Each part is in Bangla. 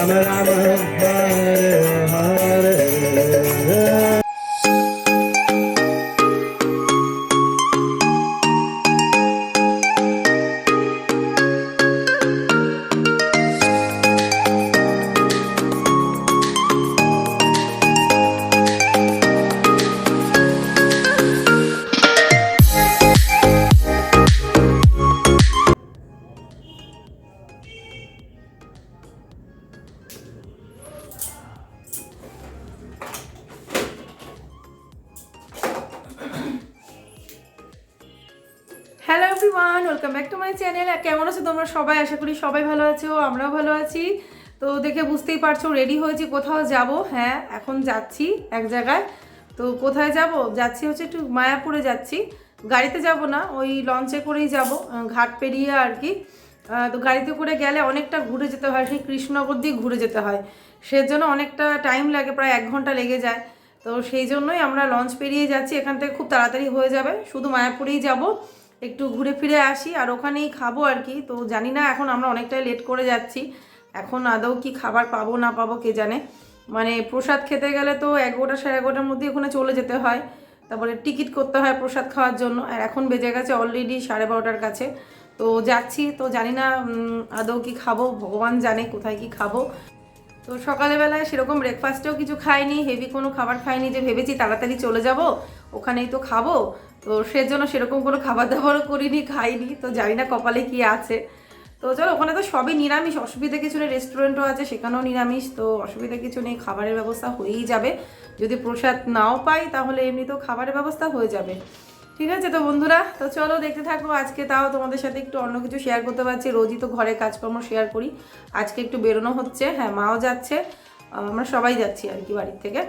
Ram Ram সবাই ভালো আছো? আমরাও ভালো আছি। তো দেখে বুঝতেই পারছ রেডি হয়েছি কোথাও যাব। হ্যাঁ এখন যাচ্ছি এক জায়গায়। তো কোথায় যাব? যাচ্ছি হচ্ছে একটু মায়াপুরে যাচ্ছি। গাড়িতে যাব না, ওই লঞ্চে করেই যাব ঘাট পেরিয়ে আর কি। তো গাড়িতে করে গেলে অনেকটা ঘুরে যেতে হয়, সেই কৃষ্ণনগর দিয়ে ঘুরে যেতে হয়। সেজন্য অনেকটা টাইম লাগে, প্রায় এক ঘণ্টা লেগে যায়। তো সেই জন্যই আমরা লঞ্চ পেরিয়ে যাচ্ছি, এখান থেকে খুব তাড়াতাড়ি হয়ে যাবে। শুধু মায়াপুরেই যাব। একটু ঘুরে ফিরে আসি, আর ওখানেই খাব আর কি। তো জানি না এখন আমরা অনেকটাই লেট করে যাচ্ছি। এখন আদৌ কি খাবার পাবো না পাবো কে জানে। মানে প্রসাদ খেতে গেলে তো এগারোটা সাড়ে এগারোটার মধ্যে ওখানে চলে যেতে হয়। তারপরে টিকিট করতে হয় প্রসাদ খাওয়ার জন্য। আর এখন বেজে গেছে অলরেডি সাড়ে বারোটার কাছে। তো যাচ্ছি, তো জানি না আদৌ কি খাব, ভগবান জানে কোথায় কি খাব। তো সকালবেলায় সেরকম ব্রেকফাস্টেও কিছু খাইনি হেভি কোনো খাবার খাইনি যে ভেবেছি তাড়াতাড়ি চলে যাব, ওখানেই তো খাব। তো সেজন্য সেরকম কোনো খাবার দাবারও করিনি, খাইনি, তো জানি না কপালে কি আছে। তো চলো, ওখানে তো সবই নিরামিষ, অসুবিধা কিছু নেই রেস্টুরেন্টও আছে, সেখানেও নিরামিষ, তো অসুবিধা কিছু নেই, খাবারের ব্যবস্থা হয়েই যাবে। যদি প্রসাদ নাও পাই, তাহলে এমনিতেও খাবারের ব্যবস্থা হয়ে যাবে। ঠিক আছে তো বন্ধুরা, তো চলো দেখতে থাকো, আজকে তাও তোমাদের সাথে একটু অন্য কিছু শেয়ার করতে পারছি। রোজই তো ঘরে কাজকর্ম শেয়ার করি। আজকে একটু বেরোনো হচ্ছে হ্যাঁ মাও যাচ্ছে। আমরা সবাই যাচ্ছি আর কি বাড়ির থেকে।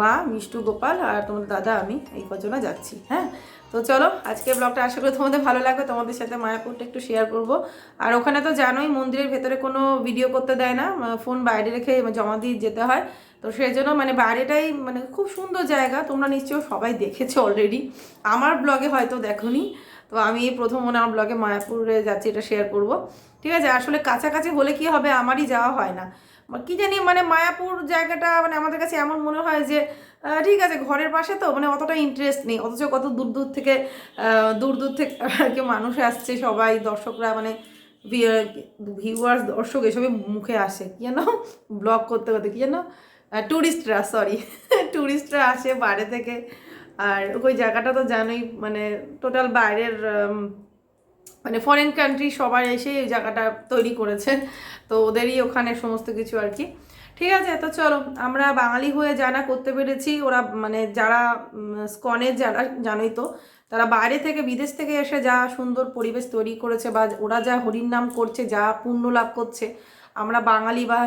মা, মিষ্টু, গোপাল আর তোমার দাদা, আমি, এই কজনা যাচ্ছি হ্যাঁ। তো চলো আজকে ব্লগটা আশা করি তোমাদের ভালো লাগবে, তোমাদের সাথে মায়াপুরটা একটু শেয়ার করব। আর ওখানে তো জানোই, মন্দিরের ভেতরে কোনো ভিডিও করতে দেয় না ফোন বাইরে রেখে জমা দিয়ে যেতে হয়। তো সেই জন্য মানে বাইরেটাই মানে খুব সুন্দর জায়গা, তোমরা নিশ্চয়ই সবাই দেখেছ অলরেডি আমার ব্লগে হয়তো দেখোনি, তো আমি প্রথম মনে আমার ব্লগে মায়াপুরে যাচ্ছি, এটা শেয়ার করব। ঠিক আছে, আসলে কাছাকাছি হলে কি হবে, আমারই যাওয়া হয় না। কি জানি মানে মায়াপুর জায়গাটা মানে আমাদের কাছে এমন মনে হয় যে ঠিক আছে ঘরের পাশে তো মানে অতটা ইন্টারেস্ট নেই। অথচ কত দূর দূর থেকে দূর দূর থেকে আর কি মানুষ আসছে, সবাই দর্শকরা মানে ভিউয়ার্স দর্শক এসবের মুখে আসে। কি যেন ব্লগ করতে করতে, কি যেন ট্যুরিস্টরা সরি ট্যুরিস্টরা আসে বাইরে থেকে। আর ওই জায়গাটা তো জানোই মানে টোটাল বাইরের মানে ফরেন কান্ট্রি সবাই এসে এই জায়গাটা তৈরি করেছে, তো ওদেরই ওখানে সমস্ত কিছু আর কি। ঠিক আছে, তো চলো, আমরা বাঙালি হয়ে যারা করতে পেরেছি, ওরা মানে যারা স্কনের যারা জানোই তো, তারা বাইরে থেকে বিদেশ থেকে এসে যা সুন্দর পরিবেশ তৈরি করেছে বা ওরা যা হরির নাম করছে, যা পুণ্য লাভ করছে, আমরা বাঙালি বা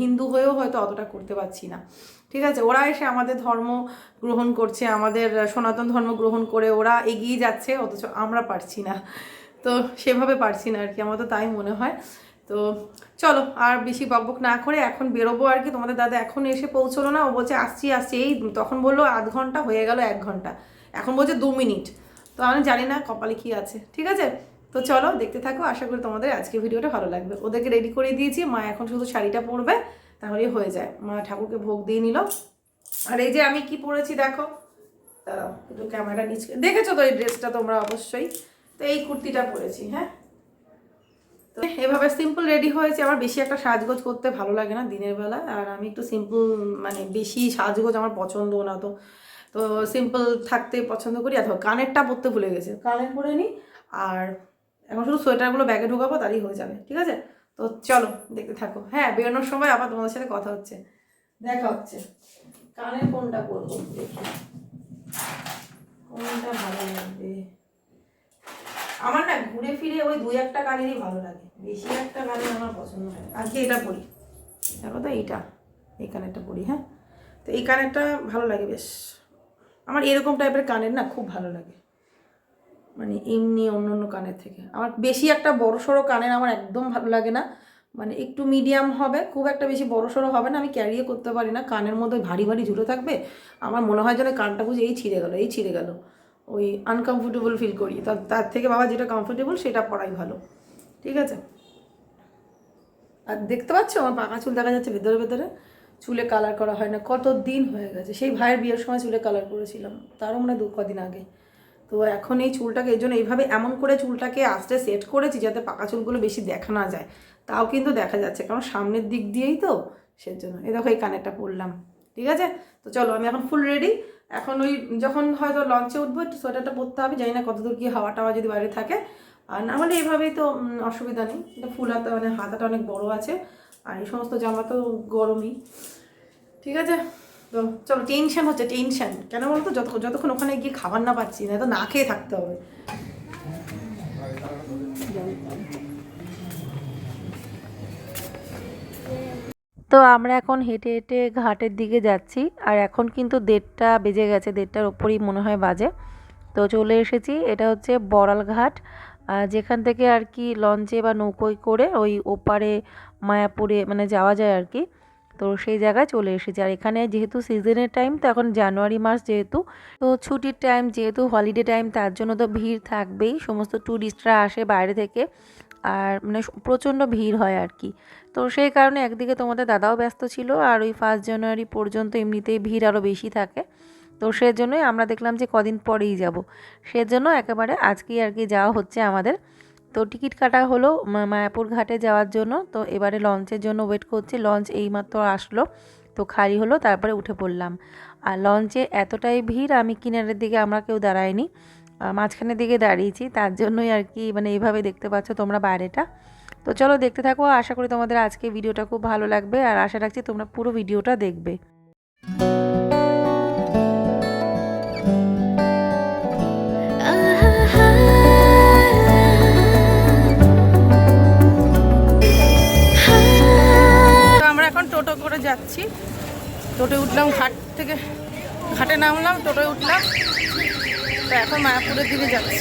হিন্দু হয়েও হয়তো অতটা করতে পারছি না। ঠিক আছে, ওরা এসে আমাদের ধর্ম গ্রহণ করছে, আমাদের সনাতন ধর্ম গ্রহণ করে ওরা এগিয়ে যাচ্ছে, অথচ আমরা পারছি না। তো সেভাবে পারছি না আর কি আমার তো তাই মনে হয়। তো চলো, আর বেশি বকবক না করে এখন বেরোবো আর কি তোমাদের দাদা এখন এসে পৌঁছলো না, ও বলছে, আসছি আসছি। এই তখন বলল, আধ ঘণ্টা হয়ে গেল, এক ঘণ্টা। এখন বলছে, দু মিনিট। তো আমি জানি না কপালে কি আছে, ঠিক আছে? তো চলো, দেখতে থাকো, আশা করি তোমাদের আজকে ভিডিওটা ভালো লাগবে। ওদেরকে রেডি করে দিয়েছি, মা এখন শুধু শাড়িটা পরবে, তাহলেই হয়ে যায়। মা ঠাকুরকে ভোগ দিয়ে নিল। আর এই যে আমি কি পরেছি, দেখো। দাঁড়াও, একটু ক্যামেরা নিচে দেখেছ তো এই ড্রেসটা তোমরা অবশ্যই? তো এই কুর্তিটা পরেছি হ্যাঁ? তো এভাবে সিম্পল রেডি হয়েছে। আমার বেশি একটা সাজগোজ করতে ভালো লাগে না দিনের বেলা। আর আমি একটু সিম্পল মানে বেশি সাজগোজ আমার পছন্দ না তো। তো সিম্পল থাকতে পছন্দ করি। আর কানেরটা পরতে ভুলে গেছে। কানের পরে নিই আর এখন শুধু সোয়েটারগুলো ব্যাগে ঢোকাবো, তারই হয়ে যাবে, ঠিক আছে? তো চলো, দেখতে থাকো। হ্যাঁ বেরোনোর সময় আবার তোমাদের সাথে কথা হচ্ছে। দেখা হচ্ছে। কানের কোনটা করব দেখি। কোনটা ভালো লাগবে? আমার না ঘুরে ফিরে ওই দুই একটা কানেরই ভালো লাগে। বেশি একটা কানের আমার পছন্দ হয়। আজকে এটা পরি দেখো তো এইটা। এই কানেরটা পরি হ্যাঁ? তো এই কানেরটা ভালো লাগে বেশ। আমার এরকম টাইপের কানের না খুব ভালো লাগে। মানে এমনি অন্য অন্য কানের থেকে। আমার বেশি একটা বড় সড়ো কানের আমার একদম ভালো লাগে না। মানে একটু মিডিয়াম হবে, খুব একটা বেশি বড় সড়ো হবে না। আমি ক্যারিও করতে পারি না। কানের মধ্যে ভারী ভারী ঝুলে থাকবে। আমার মনে হয় যেন কানটা বুঝে এই ছিঁড়ে গেলো, এই ছিঁড়ে গেলো। ওই আনকমফোর্টেবল ফিল করি। তার থেকে বাবা যেটা কমফোর্টেবল সেটা পড়াই ভালো। ঠিক আছে? আর দেখতে পাচ্ছ? আমার পাকা চুল দেখা যাচ্ছে ভেতরে ভেতরে। চুলে কালার করা হয় না। কত দিন হয়ে গেছে। সেই ভাইয়ের বিয়ের সময় চুলে কালার করেছিলাম। তারও মানে দু, কদিন আগে। তো এখন এই চুলটাকে, এই জন্য এইভাবে এমন করে চুলটাকে আস্তে সেট করেছি যাতে পাকা চুলগুলো বেশি দেখা না যায়। তাও কিন্তু দেখা যাচ্ছে। কারণ সামনের দিক দিয়েই তো সেজন্য। এই দেখো এই কানেরটা পরলাম। ঠিক আছে? তো চলো, আমি এখন ফুল রেডি এখন ওই যখন হয়তো লঞ্চে উঠবো, একটু সোয়েটারটা পরতে হবে, জানি না কতদূর কি হাওয়া টাওয়া যদি বাইরে থাকে। আর না হলে এভাবেই তো অসুবিধা নেই। এটা ফুল হাতা মানে হাতাটা অনেক বড় আছে। আর এই সমস্ত জামা তো গরমই। ঠিক আছে? তো চলো টেনশন হচ্ছে টেনশন কেন বলতো? যত, যতক্ষণ ওখানে গিয়ে খাবার না পাচ্ছি, না তো না খেয়ে থাকতে হবে। তো আমরা এখন হেঁটে হেঁটে ঘাটের দিকে যাচ্ছি। আর এখন কিন্তু দেড়টা বেজে গেছে, দেড়টার ওপরই মনে হয় বাজে। তো চলে এসেছি, এটা হচ্ছে বড়াল ঘাট। যেখান থেকে আর কি লঞ্চে বা নৌকোয় করে ওই ওপারে মায়াপুরে মানে যাওয়া যায় আর কি। তো সেই জায়গায় চলে এসেছি। আর এখানে যেহেতু সিজনের টাইম তো এখন জানুয়ারি মাস যেহেতু, তো ছুটির টাইম যেহেতু হলিডে টাইম তার জন্য তো ভিড় থাকবেই। সমস্ত ট্যুরিস্টরা আসে বাইরে থেকে। আর মানে প্রচণ্ড ভিড় হয় আর কি। তো সেই কারণে একদিকে তোমাদের দাদাও ব্যস্ত ছিল আর ওই ফার্স্ট জানুয়ারি পর্যন্ত এমনিতেই ভিড় আরও বেশি থাকে। তো সেজন্যই আমরা দেখলাম যে কদিন পরেই যাব। সেজন্য একেবারে আজকেই আর কি যাওয়া হচ্ছে আমাদের। তো টিকিট কাটা হলো মায়াপুর ঘাটে যাওয়ার জন্য। তো এবারে লঞ্চের জন্য ওয়েট করছি। লঞ্চ এইমাত্র আসলো। তো খালি হলো, তারপরে উঠে পড়লাম। আর লঞ্চে এতটাই ভিড় আমি কিনারের দিকে আমরা কেউ দাঁড়াইনি মাঝখানের দিকে দাঁড়িয়েছি, তার জন্যই আর কি মানে এইভাবে দেখতে পাচ্ছ তোমরা বাইরেটা। তো চলো দেখতে থাকো, আশা করি তোমাদের আজকে ভিডিওটা খুব ভালো লাগবে, আর আশা রাখছি তোমরা পুরো ভিডিওটা দেখবে। আমরা এখন টোটো করে যাচ্ছি। টোটো উঠলাম, ঘাট থেকে, ঘাটে নামলাম, টোটোয় উঠলাম। তো এখন মায়াপুরের দিকে যাচ্ছি।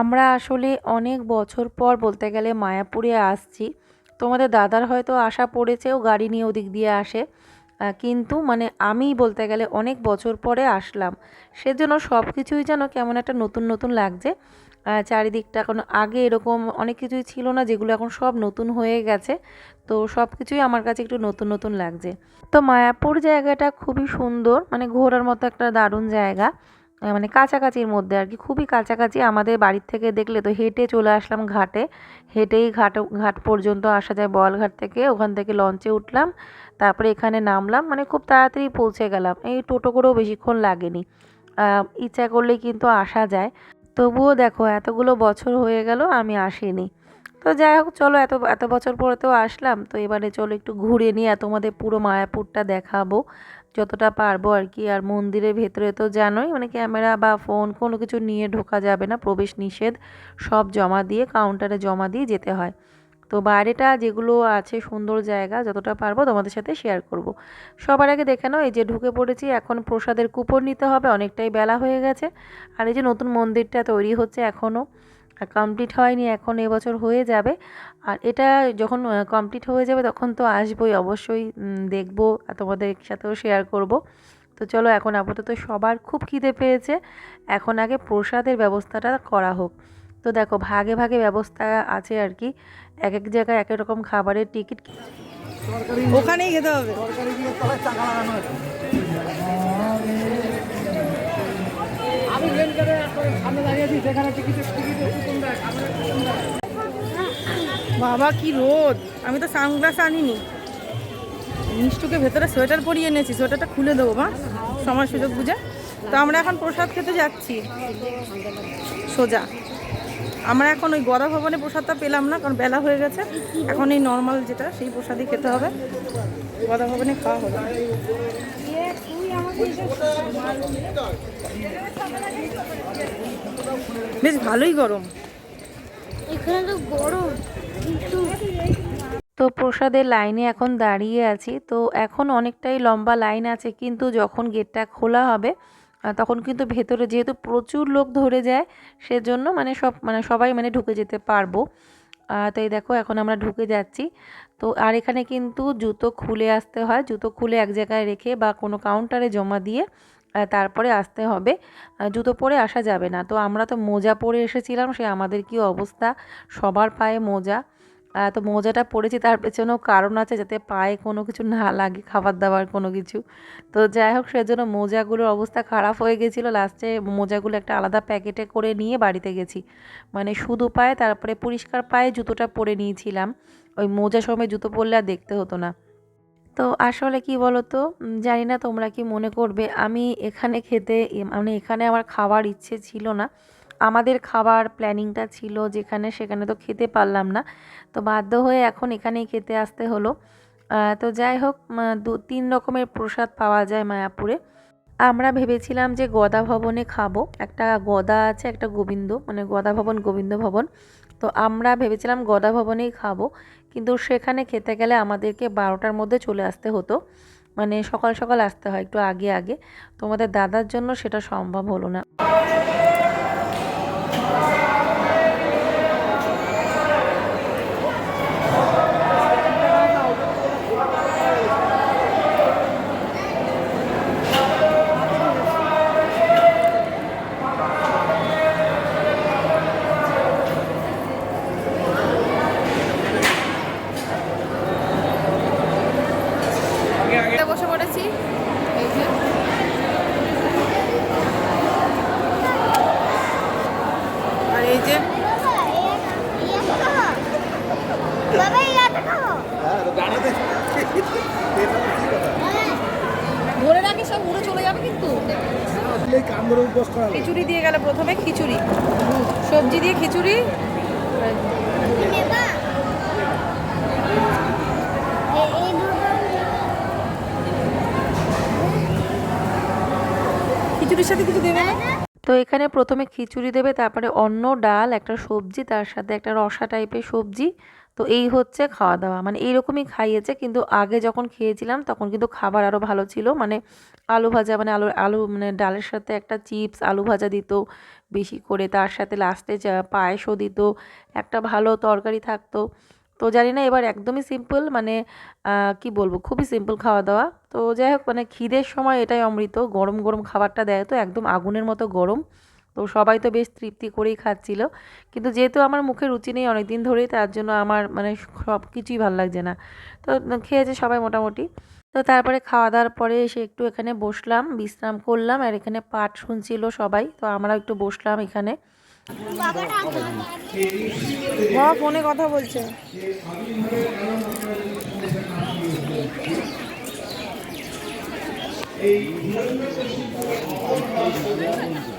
আমরা আসলে অনেক বছর পর বলতে গেলে মায়াপুরে আসছি। তোমাদের দাদার হয়তো আশা পড়েছে ও গাড়ি নিয়ে ওদিক দিয়ে আসে। কিন্তু মানে আমি বলতে গেলে অনেক বছর পরে আসলাম। সেজন্য সব কিছুই যেন কেমন একটা নতুন নতুন লাগছে। চারিদিকটা এখন আগে এরকম অনেক কিছুই ছিল না, যেগুলো এখন সব নতুন হয়ে গেছে। তো সব কিছুই আমার কাছে একটু নতুন নতুন লাগছে। তো মায়াপুর জায়গাটা খুবই সুন্দর মানে ঘোরার মতো একটা দারুণ জায়গা। মানে কাছাকাছির মধ্যে আর কি, খুবই কাছাকাছি। আমাদের বাড়ির থেকে দেখলে তো হেঁটে চলে আসলাম ঘাটে। হেঁটেই ঘাট ঘাট পর্যন্ত আসা যায় বলঘাট থেকে। ওখান থেকে লঞ্চে উঠলাম, তারপরে এখানে নামলাম। মানে খুব তাড়াতাড়ি পৌঁছে গেলাম। এই টোটো করেও বেশিক্ষণ লাগেনি। ইচ্ছা করলেই কিন্তু আসা যায়। তবুও দেখো, এতগুলো বছর হয়ে গেল, আমি আসিনি। তো যাই হোক, চলো এত এত বছর পরে তো আসলাম। তো এবারে চলো একটু ঘুরে নিয়ে তোমাদের পুরো মায়াপুরটা দেখাবো। যতটা পারব আর কি। আর মন্দিরের ভেতরে তো জানোই মানে ক্যামেরা বা ফোন কোনো কিছু নিয়ে ঢোকা যাবে না। প্রবেশ নিষেধ সব জমা দিয়ে কাউন্টারে জমা দিয়ে যেতে হয়। তো বাইরেটা যেগুলো আছে, সুন্দর জায়গা, যতটা পারব তোমাদের সাথে শেয়ার করব। সবার আগে দেখে নাও, এই যে ঢুকে পড়েছি, এখন প্রসাদের কুপন নিতে হবে, অনেকটাই বেলা হয়ে গেছে। আর এই যে নতুন মন্দিরটা তৈরি হচ্ছে এখনও কমপ্লিট হয়নি, এখন এবছর হয়ে যাবে। আর এটা যখন কমপ্লিট হয়ে যাবে তখন তো আসবোই, অবশ্যই দেখব তোমাদের সাথেও শেয়ার করব। তো চলো এখন আপাতত সবার খুব খিদে পেয়েছে, এখন আগে প্রসাদের ব্যবস্থাটা করা হোক। তো দেখো, ভাগে ভাগে ব্যবস্থা আছে আর কি, এক এক জায়গায় এক এক রকম খাবারের টিকিট ওখানেই খেতে হবে আমি মেন গেটে সামনে দাঁড়িয়েছি সেখানে টিকিটের টিকিটের কুপন দেয় সামনে কুপন দেয় বাবা, কি রোদ। আমি তো সানগ্লাস আনিনি। মিষ্টুকে ভেতরে সোয়েটার পরিয়ে এনেছি, সোয়েটারটা খুলে দেবো, মা। সময় সুযোগ বুঝে। তো আমরা এখন প্রসাদ খেতে যাচ্ছি। সোজা। আমরা এখন ওই গদা ভবনে প্রসাদটা পেলাম না, কারণ বেলা হয়ে গেছে। এখন এই নর্মাল যেটা, সেই প্রসাদই খেতে হবে। গদা ভবনে খাওয়া হলো। বেশ ভালোই গরম। এখানে তো গরম কিন্তু তো প্রসাদের লাইনে এখন দাঁড়িয়ে আছি। তো এখন অনেকটাই লম্বা লাইন আছে কিন্তু যখন গেটটা খোলা হবে তখন কিন্তু ভেতরে যেহেতু প্রচুর লোক ধরে যায় সেজন্য মানে সব মানে সবাই মানে ঢুকে যেতে পারব। তো এই দেখো এখন আমরা ঢুকে যাচ্ছি। তো, আর এখানে কিন্তু জুতো খুলে আসতে হয়। জুতো খুলে এক জায়গায় রেখে বা কোনো কাউন্টারে জমা দিয়ে তারপরে আসতে হবে। জুতো পরে আসা যাবে না। তো আমরা তো মোজা পরে এসেছিলাম, সে আমাদের কি অবস্থা? সবার পায়ে মোজা। তো মোজাটা পরেছি, তার পেছনেও কারণ আছে যাতে পায়ে কোনো কিছু না লাগে খাবার দাবার কোনো কিছু। তো যাই হোক, সেজন্য মোজাগুলোর অবস্থা খারাপ হয়ে গেছিল। লাস্টে মোজাগুলো একটা আলাদা প্যাকেটে করে নিয়ে বাড়িতে গেছি। মানে শুধু পায়ে, তারপরে পরিষ্কার পায়ে জুতোটা পরে নিয়েছিলাম। ওই মোজা সময় জুতো পরলে আর দেখতে হতো না। তো আসলে কি বলো তো জানি না তোমরা কি মনে করবে। আমি এখানে খেতে মানে এখানে আমার খাওয়ার ইচ্ছে ছিল না। আমাদের খাবার প্ল্যানিংটা ছিল যেখানে সেখানে তো খেতে পারলাম না। তো বাধ্য হয়ে এখন এখানেই খেতে আসতে হলো। তো যাই হোক দু, তিন রকমের প্রসাদ পাওয়া যায় মায়াপুরে। আমরা ভেবেছিলাম যে গদা ভবনে খাব। একটা গদা আছে, একটা গোবিন্দ মানে গদা ভবন, গোবিন্দ ভবন। তো আমরা ভেবেছিলাম গদা ভবনেই খাব। কিন্তু সেখানে খেতে গেলে আমাদেরকে বারোটার মধ্যে চলে আসতে হতো। মানে সকাল সকাল আসতে হয়, একটু আগে আগে। তোমাদের দাদার জন্য সেটা সম্ভব হলো না এটা বসে পড়েছি এই যে আর এই যে বাবা ইয়াটা খাও ধরে রাখি সব উড়ে চলে যাবে কিন্তু কাম ধরে উপবাস করা খিচুড়ি দিয়ে গেল প্রথমে খিচুড়ি সবজি দিয়ে খিচুড়ি নেবা এই এই দুটো খিচুড়ির সাথে কিছু দেবে? তো এখানে প্রথমে খিচুড়ি দেবে, তারপরে অন্য ডাল, একটা সবজি, তার সাথে একটা রসা টাইপের সবজি। তো এই হচ্ছে খাওয়া দাওয়া মানে এইরকমই খাইয়েছে, কিন্তু আগে যখন খেয়েছিলাম তখন কিন্তু খাবার আরও ভালো ছিল। মানে আলু ভাজা মানে আলু আলু মানে ডালের সাথে একটা চিপস, আলু ভাজা দিত বেশি করে। তার সাথে লাস্টে পায়েসও দিত, একটা ভালো তরকারি থাকতো। তো জানি না, এবার একদমই সিম্পল মানে কি বলব, খুবই সিম্পল খাওয়া দাওয়া তো যাই হোক মানে খিদের সময় এটাই অমৃত। গরম গরম খাবারটা দেয় তো, একদম আগুনের মতো গরম। তো সবাই তো বেশ তৃপ্তি করেই খাচ্ছিল। কিন্তু যেহেতু আমার মুখে রুচি নেই অনেক দিন ধরেই, তার জন্য আমার মানে সব কিছুই ভালো লাগছে না। তো খেয়েছে সবাই মোটামুটি। তো তারপরে খাওয়া দাওয়ার পরে এসে একটু এখানে বসলাম, বিশ্রাম করলাম, আর এখানে পাঠ শুনছিল সবাই। তো আমরাও একটু বসলাম এখানে। ফোনে কথা বলছে। Thank you.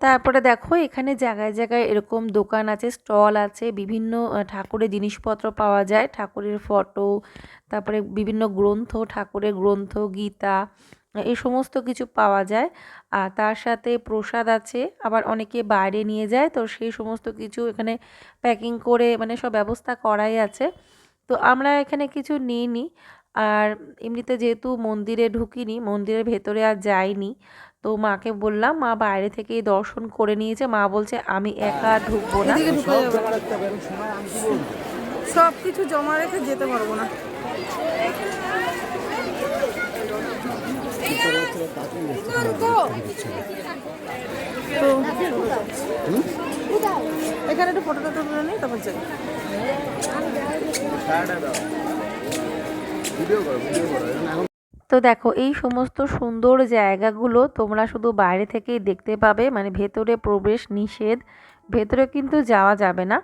তারপরে দেখো এখানে জায়গায় জায়গায় এরকম দোকান আছে, স্টল আছে, বিভিন্ন ঠাকুরের জিনিসপত্র পাওয়া যায়। ঠাকুরের ফটো, তারপরে বিভিন্ন গ্রন্থ, ঠাকুরের গ্রন্থ, গীতা এই সমস্ত কিছু পাওয়া যায়। আর তার সাথে প্রসাদ আছে, আবার অনেকে বাইরে নিয়ে যায়, তো সেই সমস্ত কিছু এখানে প্যাকিং করে মানে সব ব্যবস্থা করাই আছে। তো আমরা এখানে কিছু নিইনি, আর এমনিতে যেহেতু মন্দিরে ঢুকিনি, মন্দিরের ভেতরে আর যাইনি তো মাকে বললাম মা বাইরে থেকেই দর্শন করে নিয়েছে। মা বলছে আমি একা ঢুকবো না। সব কিছু জমা রেখে যেতে পারব না। তো এখানে একটু ফটো টটো তুলে নিই তারপর যাই। ভিডিও করো ভিডিও করো এখন তো দেখো, এই সমস্ত সুন্দর জায়গাগুলো তোমরা শুধু বাইরে থেকেই দেখতে পাবে। মানে ভেতরে প্রবেশ নিষেধ, ভেতরে কিন্তু যাওয়া যাবে না।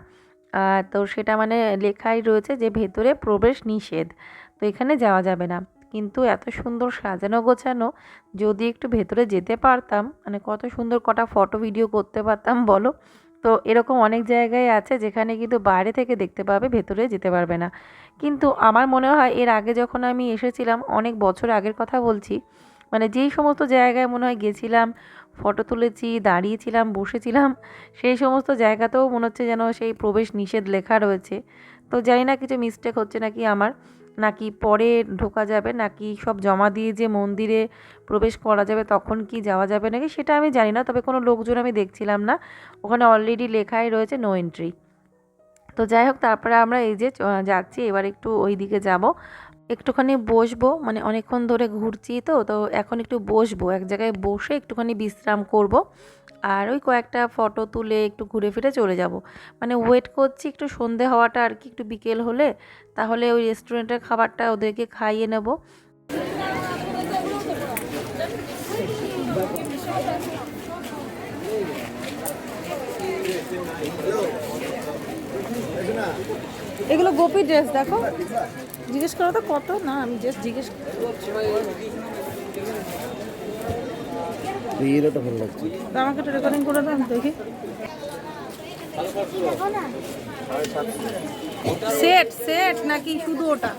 তো সেটা মানে লেখাই রয়েছে যে ভেতরে প্রবেশ নিষেধ, তো এখানে যাওয়া যাবে না। কিন্তু এত সুন্দর সাজানো গোছানো, যদি একটু ভেতরে যেতে পারতাম মানে কত সুন্দর কটা ফটো ভিডিও করতে পারতাম, বলো? তো এরকম অনেক জায়গায় আছে যেখানে কিন্তু বাইরে থেকে দেখতে পাবে, ভেতরে যেতে পারবে না। কিন্তু আমার মনে হয় এর আগে যখন আমি এসেছিলাম, অনেক বছর আগের কথা বলছি মানে যেই সমস্ত জায়গায় মনে হয় গেছিলাম, ফটো তুলেছি, দাঁড়িয়েছিলাম, বসেছিলাম, সেই সমস্ত জায়গাতেও মনে হচ্ছে যেন সেই প্রবেশ নিষেধ লেখা রয়েছে। তো জানি না কিছু মিস্টেক হচ্ছে নাকি আমার, নাকি পরে ঢোকা যাবে, নাকি সব জমা দিয়ে যে মন্দিরে প্রবেশ করা যাবে, তখন কি যাওয়া যাবে নাকি, সেটা আমি জানি না, তবে কোনো লোকজন আমি দেখছিলাম না। ওখানে অলরেডি লেখাই রয়েছে নো এন্ট্রি তো যাই হোক তারপরে আমরা এই যে যাচ্ছি, এবার একটু ওই দিকে যাব। একটুখানি বসবো মানে অনেকক্ষণ ধরে ঘুরছি তো তো এখন একটু বসবো। এক জায়গায় বসে একটুখানি বিশ্রাম করব আর ওই কয়েকটা ফটো তুলে একটু ঘুরে ফিরে চলে যাব। মানে ওয়েট করছি একটু সন্ধে হওয়াটা আর কি, একটু বিকেল হলে। তাহলে ওই রেস্টুরেন্টের খাবারটা ওদেরকে খাইয়ে নেব। এগুলো গোপী ড্রেস দেখো। জিজ্ঞেস করো তো কত? না আমি জাস্ট জিজ্ঞেস এরটা ভালো লাগছে। আমাকে একটু রেকর্ডিং করে দাও আমি দেখি। সেট সেট নাকি শুধু ওটা?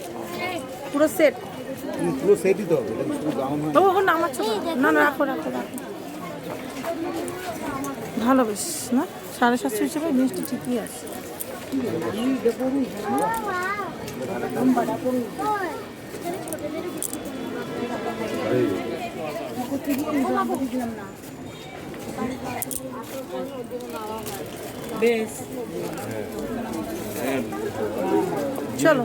পুরো সেট পুরো সেটই তো ও ও নামাচ্ছ না। না না রাখো রাখো রাখো। ভালো বেশ না? সাড়ে সাতশো হিসেবে জিনিসটা ঠিকই আছে। বেশ। চলো।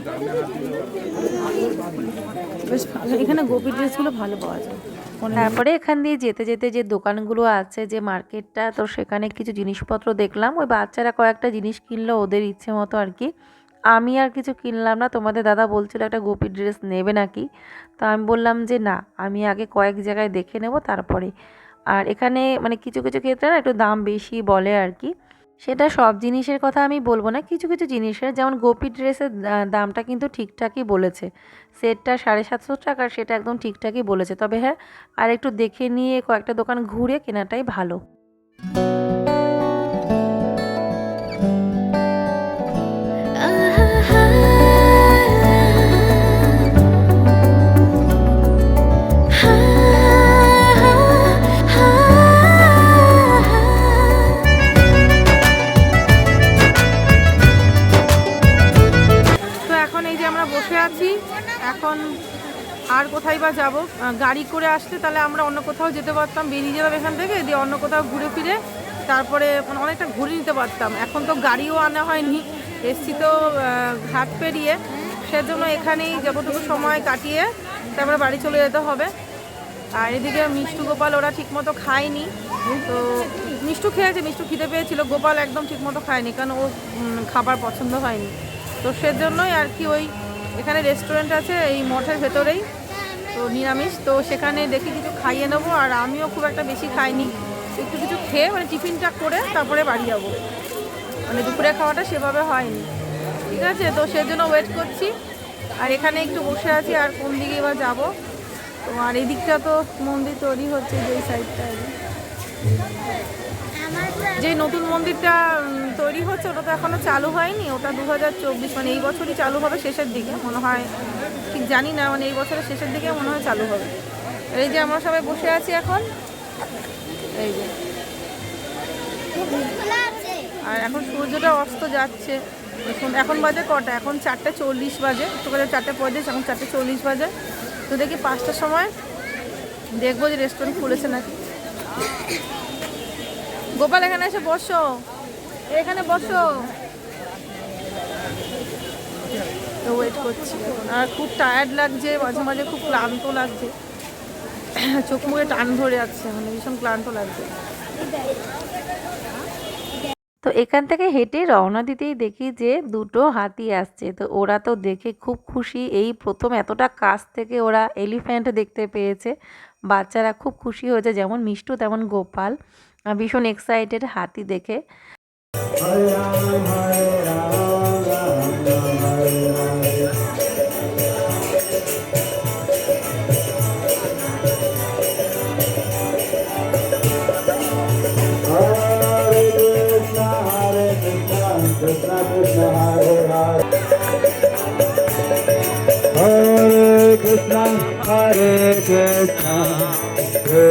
বেশ ভালো। এখানে গোপী ড্রেসগুলো ভালো পাওয়া যায়। তারপরে এখান দিয়ে যেতে যেতে যে দোকানগুলো আছে, যে মার্কেটটা, তো সেখানে কিছু জিনিসপত্র দেখলাম। ওই বাচ্চারা কয়েকটা জিনিস কিনলো ওদের ইচ্ছে মতো আর কি। আমি আর কিছু কিনলাম না। তোমাদের দাদা বলছিল একটা গোপী ড্রেস নেবে নাকি? তো আমি বললাম যে না, আমি আগে কয়েক জায়গায় দেখে নেব তারপরে। আর এখানে মানে কিছু কিছু ক্ষেত্রে না একটু দাম বেশি বলে আর কি। সেটা সব জিনিসের কথা আমি বলব না। কিছু কিছু জিনিসের, যেমন গোপী ড্রেসের দামটা কিন্তু ঠিকঠাকই বলেছে। সেটটা সাড়ে সাতশো টাকা সেটা একদম ঠিকঠাকই বলেছে। তবে হ্যাঁ আর একটু দেখে নিয়ে কয়েকটা দোকান ঘুরে কেনাটাই ভালো। যাব। গাড়ি করে আসলে তাহলে আমরা অন্য কোথাও যেতে পারতাম, বেরিয়ে যেতাম এখান থেকে, দিয়ে অন্য কোথাও ঘুরে ফিরে তারপরে অনেকটা ঘুরে নিতে পারতাম। এখন তো গাড়িও আনা হয়নি, এসছি তো ঘাট পেরিয়ে। সেজন্য এখানেই যতটুকু সময় কাটিয়ে তারপরে বাড়ি চলে যেতে হবে। আর এদিকে মিষ্টু গোপাল ওরা ঠিকমতো খায়নি। তো মিষ্টু খেয়েছে, মিষ্টু খিদে পেয়েছিল, গোপাল একদম ঠিকমতো খায়নি, কারণ ও খাবার পছন্দ হয়নি। তো সেজন্যই আর কি ওই এখানে রেস্টুরেন্ট আছে, এই মঠের ভেতরেই। তো নিরামিষ, তো সেখানে দেখি কিছু খাইয়ে নেব আর আমিও খুব একটা বেশি খাইনি। একটু কিছু খেয়ে মানে টিফিনটা করে তারপরে বাড়ি যাব। মানে দুপুরে খাওয়াটা সেভাবে হয়নি। ঠিক আছে, তো সেজন্য ওয়েট করছি। আর এখানে একটু বসে আছি আর কোন দিকে এবার যাব। তো আর এদিকটা তো মন্দির তৈরি হচ্ছে, যেই সাইডটা যে নতুন মন্দিরটা তৈরি হচ্ছে, ওটা তো এখনও চালু হয়নি। ওটা দু হাজার চব্বিশ মানে এই বছরই চালু হবে শেষের দিকে। মনে হয়, ঠিক জানি না মানে এই বছরের শেষের দিকে মনে হয় চালু হবে। এই যে আমরা সবাই বসে আছি এখন। এই যে। আর এখন সূর্যটা অস্ত যাচ্ছে। এখন এখন বাজে কটা? এখন চারটে চল্লিশ বাজে। বাজে চারটে পঁয়ত্রিশ, এখন চারটে চল্লিশ বাজে। তো দেখি পাঁচটার সময় দেখব যে রেস্টুরেন্ট খুলেছে নাকি। গোপাল, এখানে এসে বসো। এখানে বসো। তো ওয়েট করছি আর খুব টায়ার্ড লাগছে, মাঝে মাঝে খুব ক্লান্ত লাগছে। চোখ মুখে টান ধরে যাচ্ছে মানে ভীষণ ক্লান্ত লাগছে। তো এখান থেকে হেঁটে রওনা দিতেই দেখি যে দুটো হাতি আসছে। তো ওরা তো দেখে খুব খুশি, এই প্রথম এতটা কাছ থেকে ওরা এলিফ্যান্ট দেখতে পেয়েছে। বাচ্চারা খুব খুশি হয়েছে, যেমন মিষ্টু, তেমন গোপাল। ভীষণ এক্সাইটেড হাতি দেখে Hare Krishna, Hare Krishna.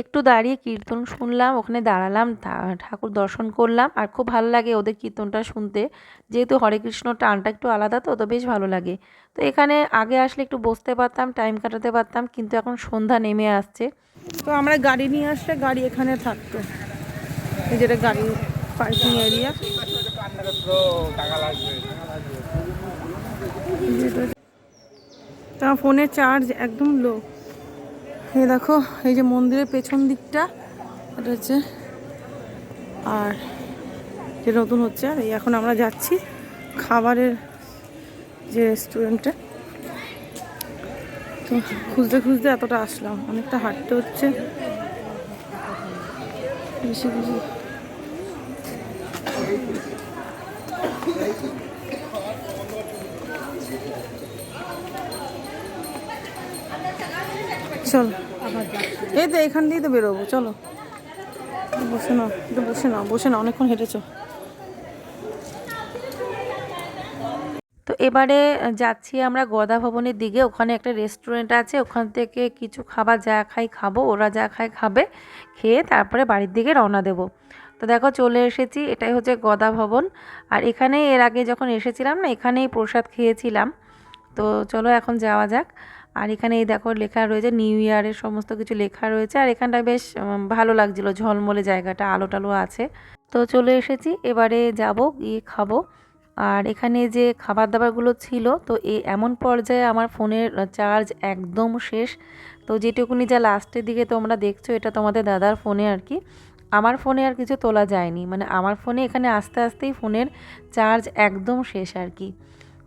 একটু দাঁড়িয়ে কীর্তন শুনলাম ওখানে দাঁড়ালাম ঠাকুর দর্শন করলাম আর খুব ভালো লাগে ওদের কীর্তনটা শুনতে। যেহেতু হরে কৃষ্ণ টানটা একটু আলাদা তো তো বেশ ভালো লাগে। তো এখানে আগে আসলে একটু বসতে পারতাম টাইম কাটাতে পারতাম কিন্তু এখন সন্ধ্যা নেমে আসছে। তো আমরা গাড়ি নিয়ে আসলে গাড়ি এখানে থাকতো। এই যেটা গাড়ি পার্কিং এরিয়া তা ফোনের চার্জ একদম লো। এই দেখো, এই যে মন্দিরের পেছন দিকটা, এটা হচ্ছে আর যে নতুন হচ্ছে, আর এই এখন আমরা যাচ্ছি খাবারের যে রেস্টুরেন্টে তো খুঁজতে খুঁজতে এতটা আসলাম, অনেকটা হাঁটতে হচ্ছে। বেশি বেশি চলো। এই তো এখান দিয়েই তো বেরোবো, চলো। বসে নাও একটু বসে নাও বসে নাও, অনেকক্ষণ হেঁটেছো। তো এবারে যাচ্ছি আমরা গদা ভবনের দিকে, ওখানে একটা রেস্টুরেন্ট আছে, ওখান থেকে কিছু খাবার যা খাই খাব, ওরা যা খায় খাবে, খেয়ে তারপরে বাড়ির দিকে রওনা দেব। তো দেখো চলে এসেছি, এটাই হচ্ছে গদা ভবন। আর এখানে এর আগে যখন এসেছিলাম না, এখানেই প্রসাদ খেয়েছিলাম। তো চলো এখন যাওয়া যাক। আর এখানে এই দেখো লেখা রয়েছে নিউ ইয়ারের সমস্ত কিছু লেখা রয়েছে। আর এখানটা বেশ ভালো লাগছিল, ঝলমলে জায়গাটা আলো টালো আছে। তো চলে এসেছি, এবারে যাব, গিয়ে খাব। আর এখানে যে খাবার দাবারগুলো ছিল, তো এই এমন পর্যায়ে আমার ফোনের চার্জ একদম শেষ। তো যেটুকুনি যা লাস্টের দিকে তোমরা দেখছ, এটা তোমাদের দাদার ফোনে আর কি। আমার ফোনে আর কিছু তোলা যায়নি। মানে আমার ফোনে এখানে আস্তে আস্তেই ফোনের চার্জ একদম শেষ আর কি।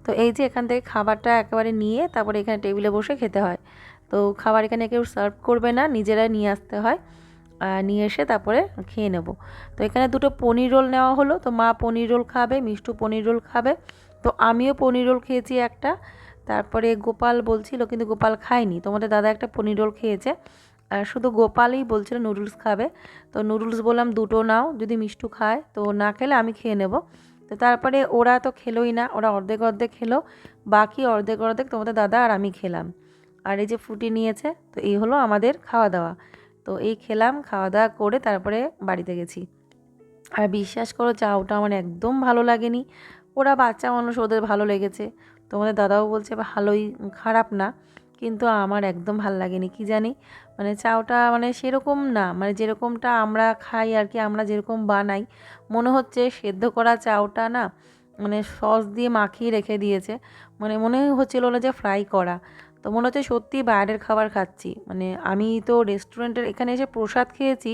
তো এই যে এখান থেকে খাবারটা একেবারে নিয়ে তারপরে এখানে টেবিলে বসে খেতে হয়। তো খাবার এখানে কেউ সার্ভ করবে না, নিজেরাই নিয়ে আসতে হয়। নিয়ে এসে তারপরে খেয়ে নেব। তো এখানে দুটো পনির রোল নেওয়া হলো। তো মা পনির রোল খাবে, মিষ্টু পনির রোল খাবে। তো আমিও পনির রোল খেয়েছি একটা। তারপরে গোপাল বলছিল, কিন্তু গোপাল খায়নি। তোমাদের দাদা একটা পনির রোল খেয়েছে। আর শুধু গোপালই বলছিল নুডলস খাবে। তো নুডলস বললাম, দুটো নাও, যদি মিষ্টু খায় তো না খেলে আমি খেয়ে নেব। তো তারপরে ওরা তো খেলোই না, ওরা অর্ধেক অর্ধেক খেলো, বাকি অর্ধেক অর্ধেক তোমাদের দাদা আর আমি খেলাম। আর এই যে ফুটি নিয়েছে, তো এই হলো আমাদের খাওয়া দাওয়া তো এই খেলাম খাওয়া দাওয়া করে তারপরে বাড়িতে গেছি। আর বিশ্বাস করো, চাউটা আমার একদম ভালো লাগেনি। ওরা বাচ্চা মানুষ, ওদের ভালো লেগেছে। তোমাদের দাদাও বলছে, ভালোই, খারাপ না। কিন্তু আমার একদম ভালো লাগেনি, কি জানি? মানে চাউটা মানে সেরকম না মানে যেরকমটা আমরা খাই আর কি, আমরা যেরকম বানাই, মনে হচ্ছে সেদ্ধ করা চাউটা না মানে সস দিয়ে মাখিয়ে রেখে দিয়েছে মানে মনে হচ্ছিল না যে ফ্রাই করা, তো মনে হচ্ছে সত্যি বাইরের খাবার খাচ্ছি মানে আমি তো রেস্টুরেন্টের এখানে এসে প্রসাদ খেয়েছি,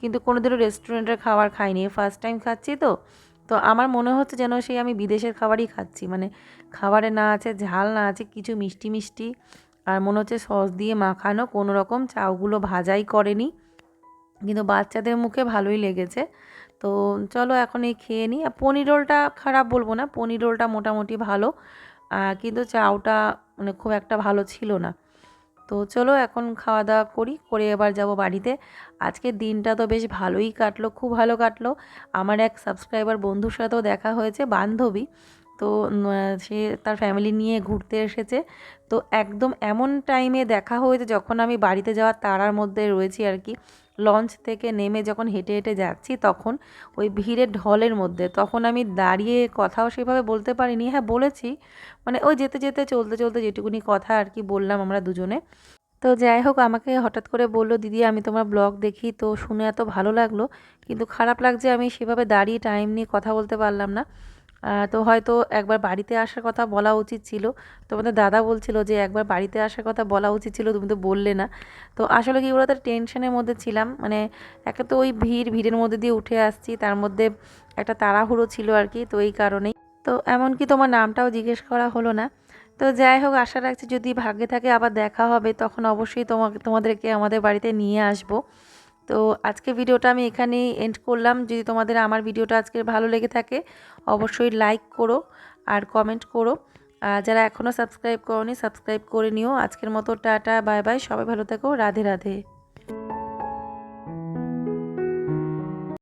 কিন্তু কোনোদিনও রেস্টুরেন্টের খাবার খাইনি ফার্স্ট টাইম খাচ্ছি তো তো আমার মনে হচ্ছে যেন সেই আমি বিদেশের খাবারই খাচ্ছি মানে খাবারে না আছে, ঝাল না আছে, কিছু মিষ্টি মিষ্টি আর মনে হচ্ছে সস দিয়ে মাখানো, কোনো রকম চাউগুলো ভাজাই করেনি। কিন্তু বাচ্চাদের মুখে ভালোই লেগেছে। তো চলো এখন এই খেয়ে নিই। আর পনির রোলটা খারাপ বলব না, পনির রোলটা মোটামুটি ভালো। কিন্তু চাউটা মানে খুব একটা ভালো ছিল না। তো চলো এখন খাওয়া দাওয়া করি, করে এবার যাব বাড়িতে। আজকের দিনটা তো বেশ ভালোই কাটলো, খুব ভালো কাটলো। আমার এক সাবস্ক্রাইবার বন্ধুর সাথেও দেখা হয়েছে, বান্ধবী। তো সে তার ফ্যামিলি নিয়ে ঘুরতে এসেছে। তো একদম এমন টাইমে দেখা হয়েছে যখন আমি বাড়িতে যাওয়ার তারার মধ্যে রয়েছি আর কি। লঞ্চ থেকে নেমে যখন হেঁটে হেঁটে যাচ্ছি তখন ওই ভিড়ের ঢলের মধ্যে তখন আমি দাঁড়িয়ে কথাও সেভাবে বলতে পারিনি। হ্যাঁ বলেছি। মানে ওই যেতে যেতে, চলতে চলতে যেটুকুনি কথা আর কি বললাম আমরা দুজনে। তো যাই হোক, আমাকে হঠাৎ করে বলল, দিদি, আমি তোমার ব্লগ দেখি, তো শুনে এত ভালো লাগল। কিন্তু খারাপ লাগছে আমি সেভাবে দাঁড়িয়ে টাইম নিয়ে কথা বলতে পারলাম না। তো হয়তো একবার বাড়িতে আসার কথা বলা উচিত ছিল। তোমাদের দাদা বলছিল যে একবার বাড়িতে আসার কথা বলা উচিত ছিল, তুমি তো বললে না। তো আসলে কি বলতো টেনশনের মধ্যে ছিলাম মানে একে তো ওই ভিড়, ভিড়ের মধ্যে দিয়ে উঠে আসছি, তার মধ্যে একটা তাড়াহুড়ো ছিল আর কি, তো এই কারণেই। তো এমনকি তোমার নামটাও জিজ্ঞেস করা হলো না। তো যাই হোক, আশা রাখছি যদি ভাগ্যে থাকে আবার দেখা হবে, তখন অবশ্যই তোমাকে, তোমাদেরকে আমাদের বাড়িতে নিয়ে আসব। তো আজকে ভিডিওটা আমি এখানেই এন্ড করলাম। যদি তোমাদের আমার ভিডিওটা আজকে ভালো লেগে থাকে, অবশ্যই লাইক করো আর কমেন্ট করো। আর যারা এখনও সাবস্ক্রাইব করনি সাবস্ক্রাইব করে নিও। আজকের মতো টাটা বাই বাই সবাই ভালো থাকো। রাধে রাধে।